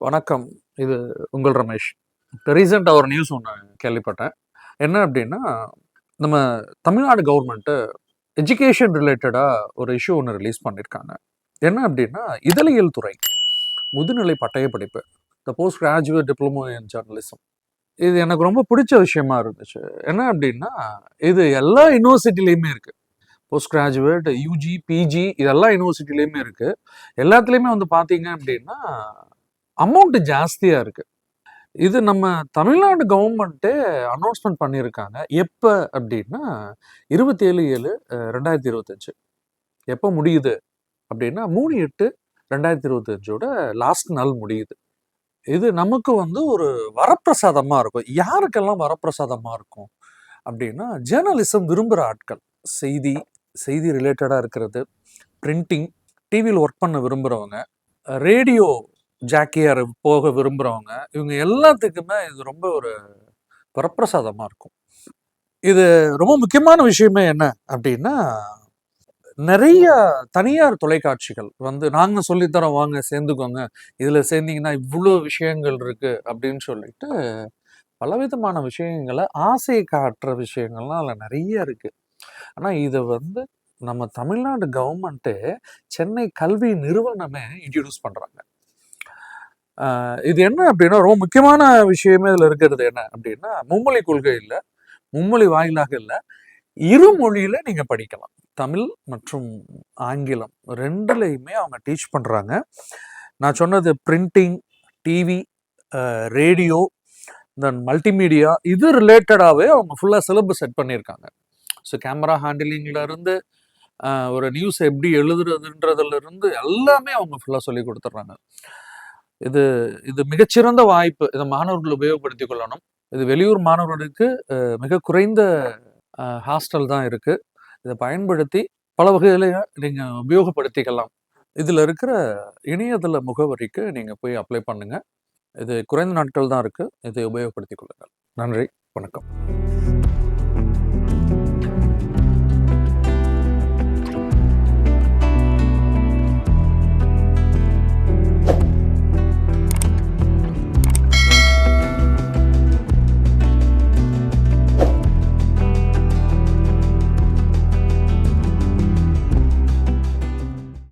வணக்கம். இது உங்கள் ரமேஷ். இப்போ ரீசெண்டாக ஒரு நியூஸ் ஒன்று கேள்விப்பட்டேன். என்ன அப்படின்னா நம்ம தமிழ்நாடு கவர்மெண்ட்டு எஜுகேஷன் ரிலேட்டடாக ஒரு இஷ்யூ ஒன்று ரிலீஸ் பண்ணியிருக்காங்க என்ன அப்படின்னா இதழியல் துறை முதுநிலை பட்டய படிப்பு the post graduate diploma in journalism இது எனக்கு ரொம்ப பிடிச்ச விஷயமா இருந்துச்சு. என்ன அப்படின்னா இது எல்லா யூனிவர்சிட்டிலையுமே இருக்குது போஸ்ட் கிராஜுவேட் யூஜி பிஜி இதெல்லாம் யூனிவர்சிட்டிலையுமே இருக்குது எல்லாத்துலேயுமே வந்து பார்த்தீங்க அப்படின்னா அமௌண்ட் ஜாஸ்தியாக இருக்குது இது நம்ம தமிழ்நாடு கவர்மெண்ட்டே அனௌன்ஸ்மெண்ட் பண்ணியிருக்காங்க. எப்போ அப்படின்னா இருபத்தி ஏழு ஏழு ரெண்டாயிரத்தி இருபத்தஞ்சு. எப்போ முடியுது அப்படின்னா மூணு எட்டு ரெண்டாயிரத்தி இருபத்தஞ்சோட லாஸ்ட் நாள் முடியுது. இது நமக்கு வந்து ஒரு வரப்பிரசாதமாக இருக்கும். யாருக்கெல்லாம் வரப்பிரசாதமாக இருக்கும் அப்படின்னா ஜேர்னலிசம் விரும்புகிற ஆட்கள். செய்தி செய்தி ரிலேட்டடாக இருக்கிறது பிரிண்டிங் டிவியில் ஒர்க் பண்ண விரும்புகிறவங்க ரேடியோ ஜாக்கியார் போக விரும்புகிறவங்க இவங்க எல்லாத்துக்குமே இது ரொம்ப ஒரு வரப்பிரசாதமாக இருக்கும். இது ரொம்ப முக்கியமான விஷயமே என்ன அப்படின்னா நிறைய தனியார் தொலைக்காட்சிகள் வந்து நாங்கள் சொல்லித்தரோம் வாங்க சேர்ந்துக்கோங்க. இதில் சேர்ந்தீங்கன்னா இவ்வளோ விஷயங்கள் இருக்குது அப்படின்னு சொல்லிட்டு பலவிதமான விஷயங்களை ஆசையை காட்டுற விஷயங்கள்லாம் அதில் நிறைய இருக்குது ஆனால் இதை வந்து நம்ம தமிழ்நாடு கவர்மெண்ட்டு சென்னை கல்வி நிறுவனமே இன்ட்ரடியூஸ் பண்ணுறாங்க இது என்ன அப்படின்னா ரொம்ப முக்கியமான விஷயமே இதில் இருக்கிறது என்ன அப்படின்னா மும்மொழி கொள்கை இல்லை மும்மொழி வாயிலாக இல்லை இரு மொழியில நீங்க படிக்கலாம். தமிழ் மற்றும் ஆங்கிலம் ரெண்டுலையுமே அவங்க டீச் பண்றாங்க. நான் சொன்னது printing TV radio then multimedia இது ரிலேட்டடாகவே அவங்க ஃபுல்லாக சிலபஸ் செட் பண்ணியிருக்காங்க. ஸோ கேமரா ஹேண்டிலிங்ல இருந்து ஒரு நியூஸ் எப்படி எழுதுறதுன்றதுல இருந்து எல்லாமே அவங்க ஃபுல்லாக சொல்லி கொடுத்துட்றாங்க. இது இது மிகச்சிறந்த வாய்ப்பு. இதை மாணவர்கள் உபயோகப்படுத்திக் கொள்ளணும். இது வெளியூர் மாணவர்களுக்கு மிக குறைந்த ஹாஸ்டல் தான் இருக்கு. இதை பயன்படுத்தி பல வகையில நீங்க உபயோகப்படுத்திக்கலாம். இதுல இருக்கிற இணையதள முகவரிக்கு நீங்க போய் அப்ளை பண்ணுங்க. இது குறைந்த நாட்கள் தான் இருக்கு. இதை உபயோகப்படுத்திக் கொள்ளுங்கள். நன்றி. வணக்கம்.